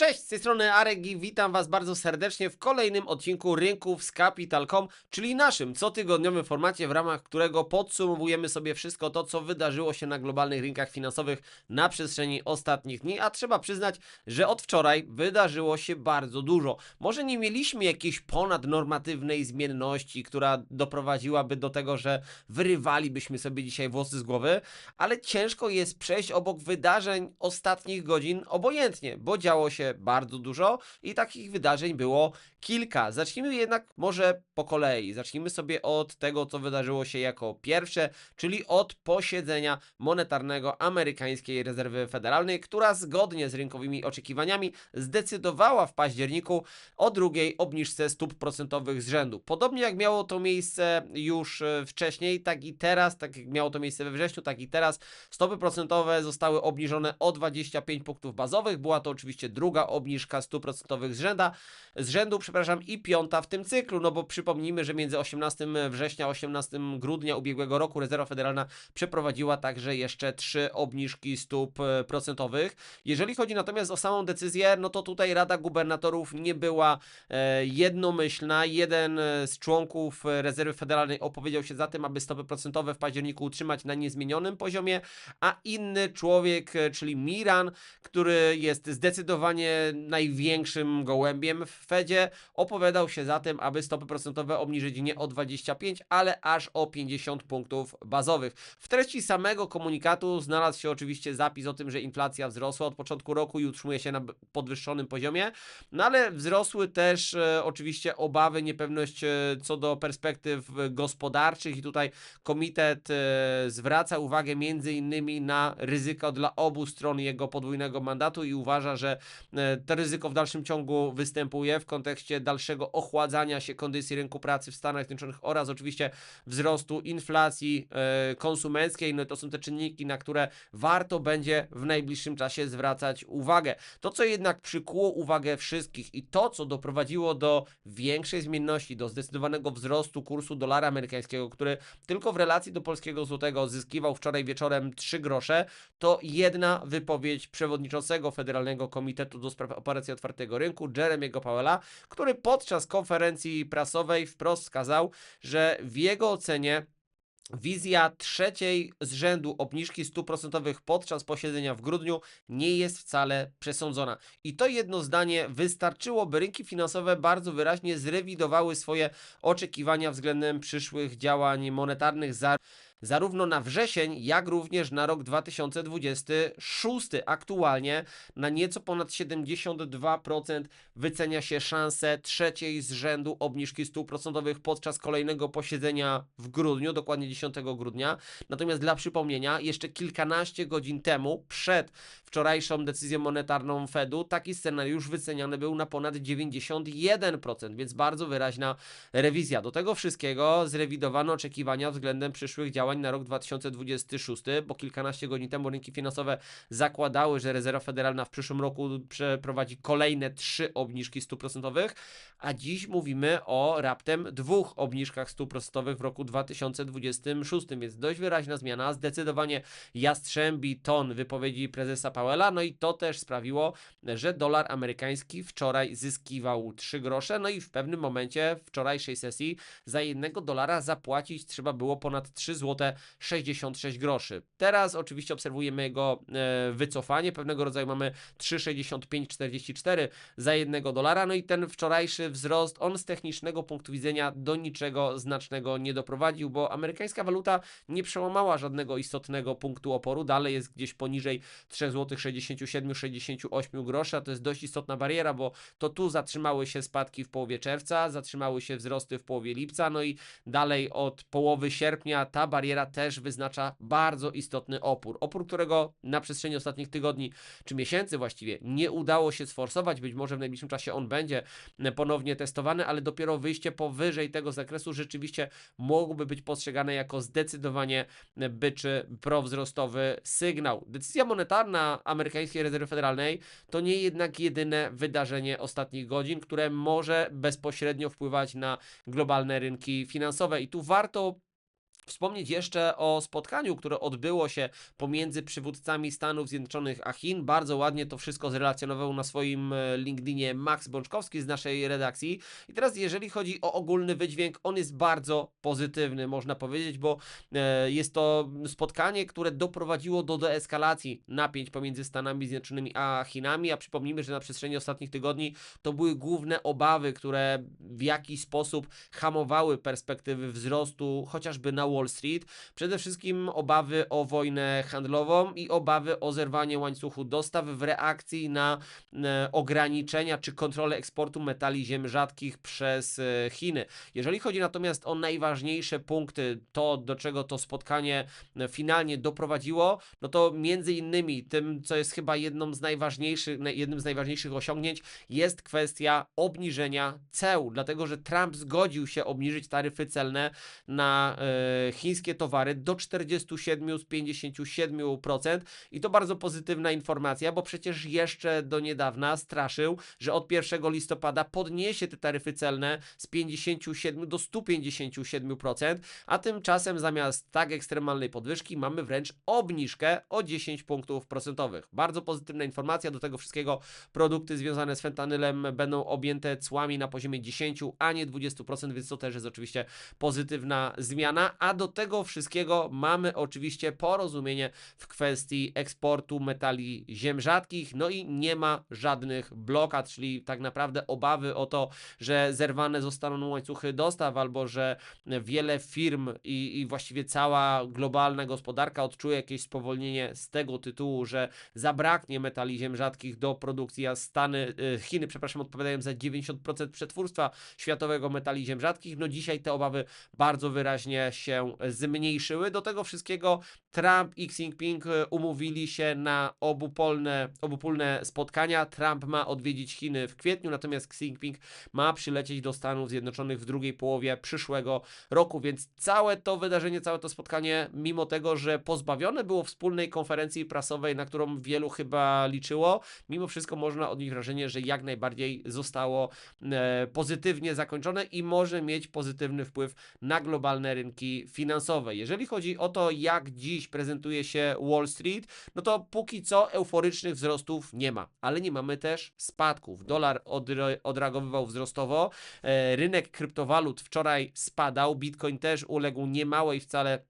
Cześć, z tej strony Arek i witam Was bardzo serdecznie w kolejnym odcinku Rynków z Capital.com, czyli naszym cotygodniowym formacie, w ramach którego podsumowujemy sobie wszystko to, co wydarzyło się na globalnych rynkach finansowych na przestrzeni ostatnich dni, a trzeba przyznać, że od wczoraj wydarzyło się bardzo dużo. Może nie mieliśmy jakiejś ponadnormatywnej zmienności, która doprowadziłaby do tego, że wyrywalibyśmy sobie dzisiaj włosy z głowy, ale ciężko jest przejść obok wydarzeń ostatnich godzin obojętnie, bo działo się bardzo dużo i takich wydarzeń było kilka. Zacznijmy jednak może po kolei. Zacznijmy sobie od tego, co wydarzyło się jako pierwsze, czyli od posiedzenia monetarnego amerykańskiej rezerwy federalnej, która zgodnie z rynkowymi oczekiwaniami zdecydowała w październiku o drugiej obniżce stóp procentowych z rzędu. Podobnie jak miało to miejsce już e, wcześniej, tak i teraz, tak jak miało to miejsce we wrześniu, tak i teraz stopy procentowe zostały obniżone o 25 punktów bazowych. Była to oczywiście druga obniżka stóp procentowych z, rzęda, z rzędu, przepraszam, i piąta w tym cyklu, no bo przypomnijmy, że między 18 września a 18 grudnia ubiegłego roku Rezerwa Federalna przeprowadziła także jeszcze trzy obniżki stóp e, procentowych. Jeżeli chodzi natomiast o samą decyzję, no to tutaj Rada Gubernatorów nie była e, jednomyślna. Jeden e, z członków Rezerwy Federalnej opowiedział się za tym, aby stopy procentowe w październiku utrzymać na niezmienionym poziomie, a inny człowiek, czyli Miran, który jest zdecydowanie największym gołębiem w Fedzie, opowiadał się za tym, aby stopy procentowe obniżyć nie o 25, ale aż o 50 punktów bazowych. W treści samego komunikatu znalazł się oczywiście zapis o tym, że inflacja wzrosła od początku roku i utrzymuje się na podwyższonym poziomie, no ale wzrosły też e, oczywiście obawy, niepewność e, co do perspektyw e, gospodarczych i tutaj komitet e, zwraca uwagę między innymi na ryzyko dla obu stron jego podwójnego mandatu i uważa, że e, to ryzyko w dalszym ciągu występuje w kontekście dalszego ochładzania się kondycji rynku pracy w Stanach Zjednoczonych oraz oczywiście wzrostu inflacji e, konsumenckiej. No to są te czynniki, na które warto będzie w najbliższym czasie zwracać uwagę. To, co jednak przykuło uwagę wszystkich i to, co doprowadziło do większej zmienności, do zdecydowanego wzrostu kursu dolara amerykańskiego, który tylko w relacji do polskiego złotego zyskiwał wczoraj wieczorem 3 grosze, to jedna wypowiedź przewodniczącego Federalnego Komitetu do Spraw Operacji Otwartego Rynku, Jeremiego Powella, który podczas konferencji prasowej wprost wskazał, że w jego ocenie Wizja trzeciej z rzędu obniżki stóp procentowych podczas posiedzenia w grudniu nie jest wcale przesądzona. I to jedno zdanie wystarczyło, by rynki finansowe bardzo wyraźnie zrewidowały swoje oczekiwania względem przyszłych działań monetarnych za zarówno na wrzesień, jak również na rok 2026. Aktualnie na nieco ponad 72% wycenia się szanse trzeciej z rzędu obniżki stóp procentowych podczas kolejnego posiedzenia w grudniu, dokładnie 10 grudnia. Natomiast dla przypomnienia, jeszcze kilkanaście godzin temu, przed wczorajszą decyzją monetarną Fedu, taki scenariusz wyceniany był na ponad 91%, więc bardzo wyraźna rewizja. Do tego wszystkiego zrewidowano oczekiwania względem przyszłych działań na rok 2026, bo kilkanaście godzin temu rynki finansowe zakładały, że rezerwa federalna w przyszłym roku przeprowadzi kolejne trzy obniżki stóp procentowych, a dziś mówimy o raptem dwóch obniżkach stóp procentowych w roku 2026, więc dość wyraźna zmiana, zdecydowanie jastrzębi ton wypowiedzi prezesa Powella, no i to też sprawiło, że dolar amerykański wczoraj zyskiwał 3 grosze, no i w pewnym momencie wczorajszej sesji za jednego dolara zapłacić trzeba było ponad 3 zł 66 groszy. Teraz oczywiście obserwujemy jego e, wycofanie, pewnego rodzaju mamy 3,6544 za jednego dolara, no i ten wczorajszy wzrost, on z technicznego punktu widzenia do niczego znacznego nie doprowadził, bo amerykańska waluta nie przełamała żadnego istotnego punktu oporu, dalej jest gdzieś poniżej 3 zł 67-68 groszy, a to jest dość istotna bariera, bo to tu zatrzymały się spadki w połowie czerwca, zatrzymały się wzrosty w połowie lipca, no i dalej od połowy sierpnia ta bariera też wyznacza bardzo istotny opór. Opór, którego na przestrzeni ostatnich tygodni czy miesięcy właściwie nie udało się sforsować. Być może w najbliższym czasie on będzie e, ponownie testowany, ale dopiero wyjście powyżej tego zakresu rzeczywiście mogłoby być postrzegane jako zdecydowanie e, byczy prowzrostowy sygnał. Decyzja monetarna amerykańskiej rezerwy federalnej to nie jednak jedyne wydarzenie ostatnich godzin, które może bezpośrednio wpływać na globalne rynki finansowe. I tu warto wspomnieć jeszcze o spotkaniu, które odbyło się pomiędzy przywódcami Stanów Zjednoczonych a Chin. Bardzo ładnie to wszystko zrelacjonował na swoim e, LinkedInie Max Bączkowski z naszej redakcji. I teraz, jeżeli chodzi o ogólny wydźwięk, on jest bardzo pozytywny, można powiedzieć, bo e, jest to spotkanie, które doprowadziło do deeskalacji napięć pomiędzy Stanami Zjednoczonymi a Chinami. A przypomnijmy, że na przestrzeni ostatnich tygodni to były główne obawy, które w jakiś sposób hamowały perspektywy wzrostu, chociażby na Wall Street. Przede wszystkim obawy o wojnę handlową i obawy o zerwanie łańcuchu dostaw w reakcji na e, ograniczenia czy kontrolę eksportu metali ziem rzadkich przez e, Chiny. Jeżeli chodzi natomiast o najważniejsze punkty, to do czego to spotkanie e, finalnie doprowadziło, no to między innymi tym, co jest chyba jedną z najważniejszych, naj- jednym z najważniejszych osiągnięć, jest kwestia obniżenia ceł, dlatego że Trump zgodził się obniżyć taryfy celne na chińskie towary do 47 z 57% i to bardzo pozytywna informacja, bo przecież jeszcze do niedawna straszył, że od 1 listopada podniesie te taryfy celne z 57 do 157%, a tymczasem zamiast tak ekstremalnej podwyżki mamy wręcz obniżkę o 10 punktów procentowych. Bardzo pozytywna informacja, do tego wszystkiego produkty związane z fentanylem będą objęte cłami na poziomie 10, a nie 20%, więc to też jest oczywiście pozytywna zmiana, a do tego wszystkiego mamy oczywiście porozumienie w kwestii eksportu metali ziem rzadkich, no i nie ma żadnych blokad, czyli tak naprawdę obawy o to, że zerwane zostaną łańcuchy dostaw, albo że wiele firm i, i właściwie cała globalna gospodarka odczuje jakieś spowolnienie z tego tytułu, że zabraknie metali ziem rzadkich do produkcji, a Stany, y, Chiny, przepraszam, odpowiadają za 90% przetwórstwa światowego metali ziem rzadkich. No dzisiaj te obawy bardzo wyraźnie się zmniejszyły. Do tego wszystkiego Trump i Xi Jinping y, umówili się na obupolne, obopólne spotkania. Trump ma odwiedzić Chiny w kwietniu, natomiast Xi Jinping ma przylecieć do Stanów Zjednoczonych w drugiej połowie przyszłego roku, więc całe to wydarzenie, całe to spotkanie, mimo tego, że pozbawione było wspólnej konferencji prasowej, na którą wielu chyba liczyło, mimo wszystko można odnieść wrażenie, że jak najbardziej zostało e, pozytywnie zakończone i może mieć pozytywny wpływ na globalne rynki finansowe. Jeżeli chodzi o to, jak dziś prezentuje się Wall Street, no to póki co euforycznych wzrostów nie ma, ale nie mamy też spadków. Dolar odre- odreagowywał wzrostowo, e, rynek kryptowalut wczoraj spadał, Bitcoin też uległ niemałej wcale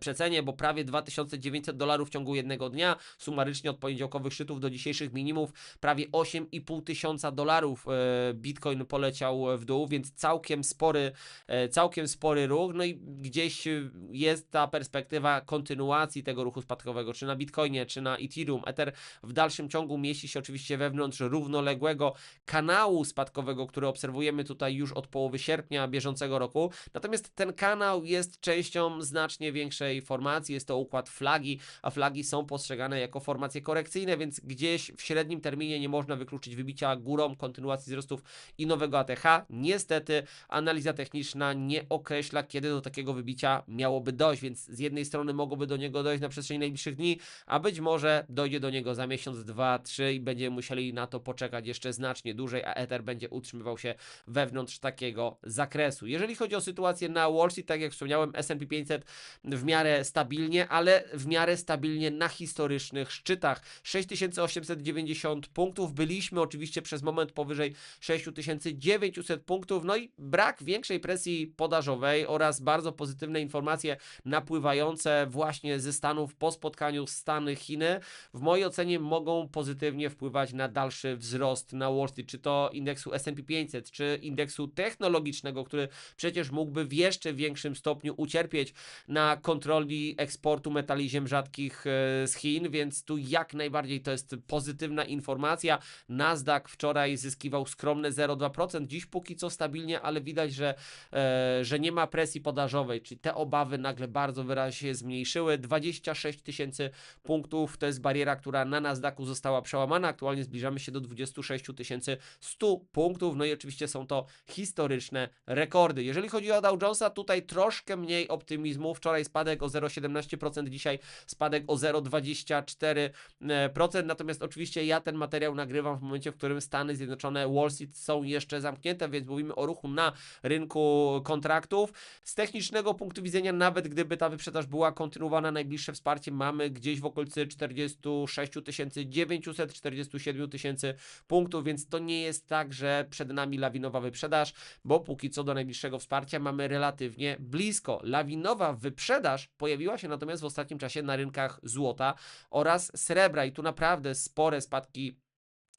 przecenie, bo prawie 2900 dolarów w ciągu jednego dnia, sumarycznie od poniedziałkowych szczytów do dzisiejszych minimów, prawie 8,5 tysiąca dolarów e, Bitcoin poleciał w dół, więc całkiem spory, e, całkiem spory ruch, no i gdzieś jest ta perspektywa kontynuacji tego ruchu spadkowego, czy na Bitcoinie, czy na Ethereum. Ether w dalszym ciągu mieści się oczywiście wewnątrz równoległego kanału spadkowego, który obserwujemy tutaj już od połowy sierpnia bieżącego roku, natomiast ten kanał jest częścią znacznie większej formacji, jest to układ flagi, a flagi są postrzegane jako formacje korekcyjne, więc gdzieś w średnim terminie nie można wykluczyć wybicia górą, kontynuacji wzrostów i nowego ATH. Niestety analiza techniczna nie określa, kiedy do takiego wybicia miałoby dojść, więc z jednej strony mogłoby do niego dojść na przestrzeni najbliższych dni, a być może dojdzie do niego za miesiąc, dwa, trzy i będziemy musieli na to poczekać jeszcze znacznie dłużej, a Ether będzie utrzymywał się wewnątrz takiego zakresu. Jeżeli chodzi o sytuację na Wall Street, tak jak wspomniałem, S&P 500 w miarę stabilnie, ale w miarę stabilnie na historycznych szczytach. 6890 punktów. Byliśmy oczywiście przez moment powyżej 6900 punktów. No i brak większej presji podażowej oraz bardzo pozytywne informacje napływające właśnie ze Stanów po spotkaniu Stany-Chiny w mojej ocenie mogą pozytywnie wpływać na dalszy wzrost na Wall Street, czy to indeksu S&P 500, czy indeksu technologicznego, który przecież mógłby w jeszcze większym stopniu ucierpieć na kontroli eksportu metali ziem rzadkich e, z Chin, więc tu jak najbardziej to jest pozytywna informacja. Nasdaq wczoraj zyskiwał skromne 0,2%, dziś póki co stabilnie, ale widać, że, e, że nie ma presji podażowej, czyli te obawy nagle bardzo wyraźnie się zmniejszyły. 26 tysięcy punktów to jest bariera, która na Nasdaqu została przełamana. Aktualnie zbliżamy się do 26 100 punktów. No i oczywiście są to historyczne rekordy. Jeżeli chodzi o Dow Jonesa, tutaj troszkę mniej optymizmu. Wczoraj spadek o 0,17%, dzisiaj spadek o 0,24%. Natomiast oczywiście ja ten materiał nagrywam w momencie, w którym Stany Zjednoczone, Wall Street są jeszcze zamknięte, więc mówimy o ruchu na rynku kontraktów. Z technicznego punktu widzenia, nawet gdyby ta wyprzedaż była kontynuowana, najbliższe wsparcie mamy gdzieś w okolicy 46 900, 47 tysięcy punktów, więc to nie jest tak, że przed nami lawinowa wyprzedaż, bo póki co do najbliższego wsparcia mamy relatywnie blisko. Lawinowa wyprzedaż pojawiła się natomiast w ostatnim czasie na rynkach złota oraz srebra i tu naprawdę spore spadki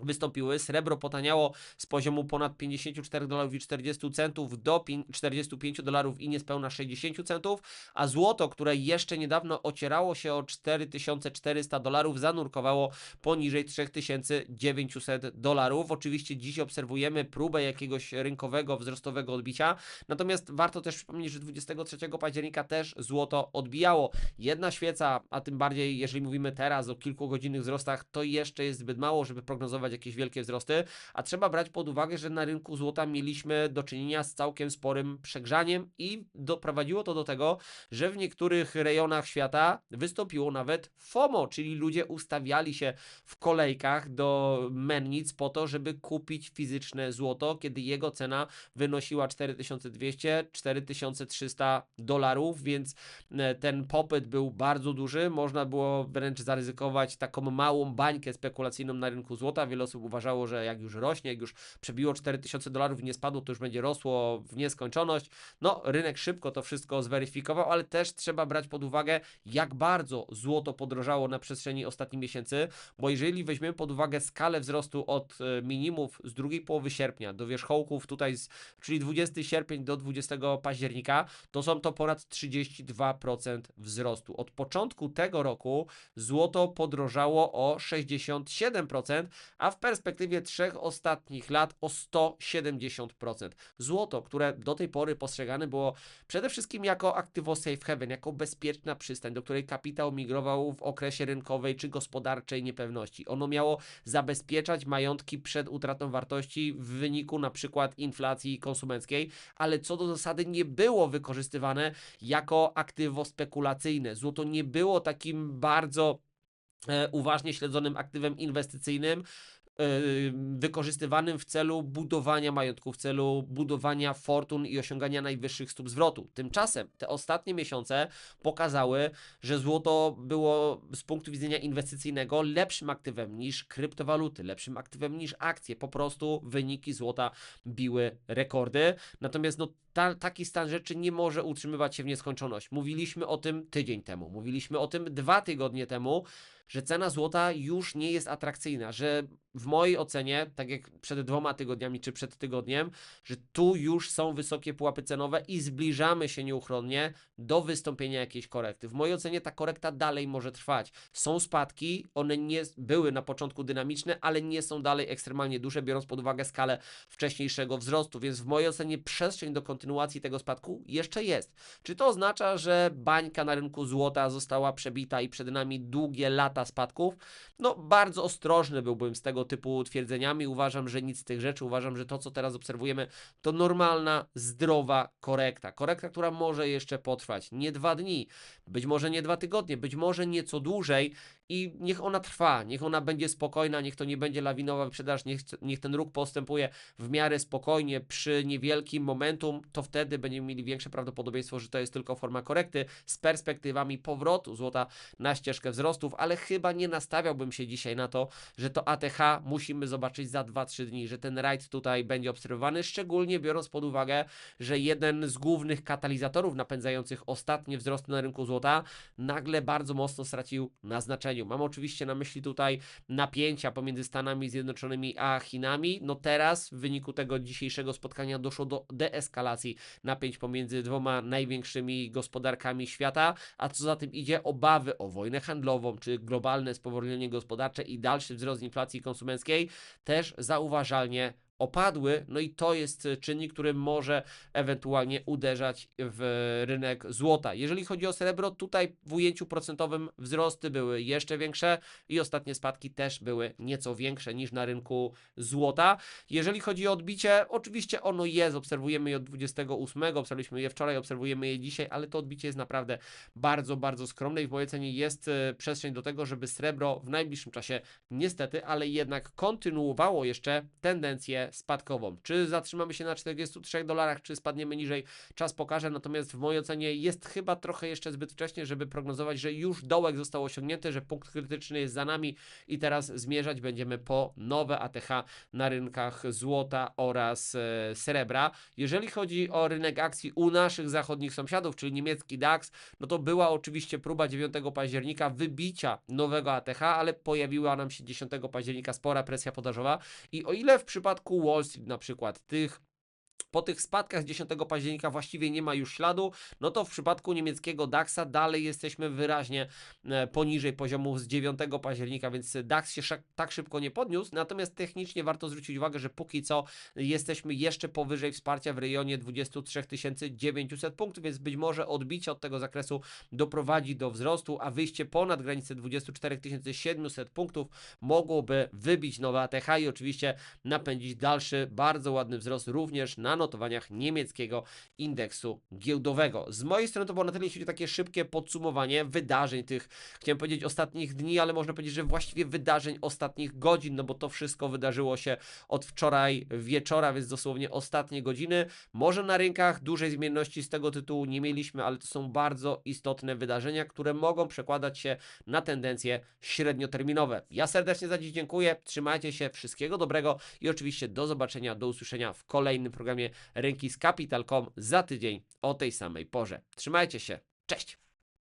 wystąpiły. Srebro potaniało z poziomu ponad 54 dolarów i 40 centów do pin- 45 dolarów i niespełna 60 centów, a złoto, które jeszcze niedawno ocierało się o 4400 dolarów, zanurkowało poniżej 3900 dolarów. Oczywiście dziś obserwujemy próbę jakiegoś rynkowego, wzrostowego odbicia, natomiast warto też przypomnieć, że 23 października też złoto odbijało. Jedna świeca, a tym bardziej jeżeli mówimy teraz o kilkugodzinnych wzrostach, to jeszcze jest zbyt mało, żeby prognozować jakieś wielkie wzrosty, a trzeba brać pod uwagę, że na rynku złota mieliśmy do czynienia z całkiem sporym przegrzaniem i doprowadziło to do tego, że w niektórych rejonach świata wystąpiło nawet FOMO, czyli ludzie ustawiali się w kolejkach do mennic po to, żeby kupić fizyczne złoto, kiedy jego cena wynosiła 4200-4300 dolarów, więc e, ten popyt był bardzo duży. Można było wręcz zaryzykować taką małą bańkę spekulacyjną na rynku złota. Wiele osób uważało, że jak już rośnie, jak już przebiło 4000 dolarów i nie spadło, to już będzie rosło w nieskończoność. No, rynek szybko to wszystko zweryfikował, ale też trzeba brać pod uwagę, jak bardzo złoto podrożało na przestrzeni ostatnich miesięcy, bo jeżeli weźmiemy pod uwagę skalę wzrostu od e, minimów z drugiej połowy sierpnia do wierzchołków tutaj, z, czyli 20 sierpień do 20 października, to są to ponad 32% wzrostu. Od początku tego roku złoto podrożało o 67%, a w perspektywie trzech ostatnich lat o 170%. Złoto, które do tej pory postrzegane było przede wszystkim jako aktywo safe haven, jako bezpieczna przystań, do której kapitał migrował w okresie rynkowej czy gospodarczej niepewności. Ono miało zabezpieczać majątki przed utratą wartości w wyniku na przykład inflacji konsumenckiej, ale co do zasady nie było wykorzystywane jako aktywo spekulacyjne. Złoto nie było takim bardzo uważnie śledzonym aktywem inwestycyjnym, e, wykorzystywanym w celu budowania majątku, w celu budowania fortun i osiągania najwyższych stóp zwrotu. Tymczasem te ostatnie miesiące pokazały, że złoto było z punktu widzenia inwestycyjnego lepszym aktywem niż kryptowaluty, lepszym aktywem niż akcje. Po prostu wyniki złota biły rekordy. Natomiast no, ta, taki stan rzeczy nie może utrzymywać się w nieskończoność. Mówiliśmy o tym tydzień temu, mówiliśmy o tym dwa tygodnie temu, że cena złota już nie jest atrakcyjna, że w mojej ocenie, tak jak przed dwoma tygodniami czy przed tygodniem, że tu już są wysokie pułapy cenowe i zbliżamy się nieuchronnie do wystąpienia jakiejś korekty. W mojej ocenie ta korekta dalej może trwać. Są spadki, one nie były na początku dynamiczne, ale nie są dalej ekstremalnie duże, biorąc pod uwagę skalę wcześniejszego wzrostu, więc w mojej ocenie przestrzeń do kontynuacji tego spadku jeszcze jest. Czy to oznacza, że bańka na rynku złota została przebita i przed nami długie lata spadków? No, bardzo ostrożny byłbym z tego typu twierdzeniami. Uważam, że nic z tych rzeczy. Uważam, że to, co teraz obserwujemy, to normalna, zdrowa korekta. Korekta, która może jeszcze potrwać nie dwa dni, być może nie dwa tygodnie, być może nieco dłużej i niech ona trwa, niech ona będzie spokojna, niech to nie będzie lawinowa wyprzedaż, niech, niech ten ruch postępuje w miarę spokojnie przy niewielkim momentum, to wtedy będziemy mieli większe prawdopodobieństwo, że to jest tylko forma korekty z perspektywami powrotu złota na ścieżkę wzrostów, ale chyba nie nastawiałbym się dzisiaj na to, że to ATH musimy zobaczyć za 2-3 dni, że ten rajd tutaj będzie obserwowany, szczególnie biorąc pod uwagę, że jeden z głównych katalizatorów napędzających ostatnie wzrosty na rynku złota nagle bardzo mocno stracił na znaczeniu. Mam oczywiście na myśli tutaj napięcia pomiędzy Stanami Zjednoczonymi a Chinami. No teraz w wyniku tego dzisiejszego spotkania doszło do deeskalacji napięć pomiędzy dwoma największymi gospodarkami świata, a co za tym idzie obawy o wojnę handlową, czy globalne spowolnienie gospodarcze i dalszy wzrost inflacji konsumenckiej też zauważalnie opadły, no i to jest e, czynnik, który może ewentualnie uderzać w rynek złota. Jeżeli chodzi o srebro, tutaj w ujęciu procentowym wzrosty były jeszcze większe i ostatnie spadki też były nieco większe niż na rynku złota. Jeżeli chodzi o odbicie, oczywiście ono jest, obserwujemy je od 28, obserwowaliśmy je wczoraj, obserwujemy je dzisiaj, ale to odbicie jest naprawdę bardzo, bardzo skromne i w mojej ocenie jest e, przestrzeń do tego, żeby srebro w najbliższym czasie niestety, ale jednak kontynuowało jeszcze tendencję spadkową. Czy zatrzymamy się na 43 dolarach, czy spadniemy niżej, czas pokaże, natomiast w mojej ocenie jest chyba trochę jeszcze zbyt wcześnie, żeby prognozować, że już dołek został osiągnięty, że punkt krytyczny jest za nami i teraz zmierzać będziemy po nowe ATH na rynkach złota oraz e, srebra. Jeżeli chodzi o rynek akcji u naszych zachodnich sąsiadów, czyli niemiecki DAX, no to była oczywiście próba 9 października wybicia nowego ATH, ale pojawiła nam się 10 października spora presja podażowa i o ile w przypadku Wall Street na przykład tych po tych spadkach z 10 października właściwie nie ma już śladu, no to w przypadku niemieckiego DAX-a dalej jesteśmy wyraźnie e, poniżej poziomu z 9 października, więc DAX się tak szybko nie podniósł, natomiast technicznie warto zwrócić uwagę, że póki co jesteśmy jeszcze powyżej wsparcia w rejonie 23 900 punktów, więc być może odbicie od tego zakresu doprowadzi do wzrostu, a wyjście ponad granicę 24 700 punktów mogłoby wybić nowe ATH i oczywiście napędzić dalszy bardzo ładny wzrost również na notowaniach niemieckiego indeksu giełdowego. Z mojej strony to było na tyle, jeśli chodzi o takie szybkie podsumowanie wydarzeń tych, chciałem powiedzieć ostatnich dni, ale można powiedzieć, że właściwie wydarzeń ostatnich godzin, no bo to wszystko wydarzyło się od wczoraj wieczora, więc dosłownie ostatnie godziny. Może na rynkach dużej zmienności z tego tytułu nie mieliśmy, ale to są bardzo istotne wydarzenia, które mogą przekładać się na tendencje średnioterminowe. Ja serdecznie za dziś dziękuję, trzymajcie się, wszystkiego dobrego i oczywiście do zobaczenia, do usłyszenia w kolejnym programie Rynki z Capital.com za tydzień o tej samej porze. Trzymajcie się, cześć!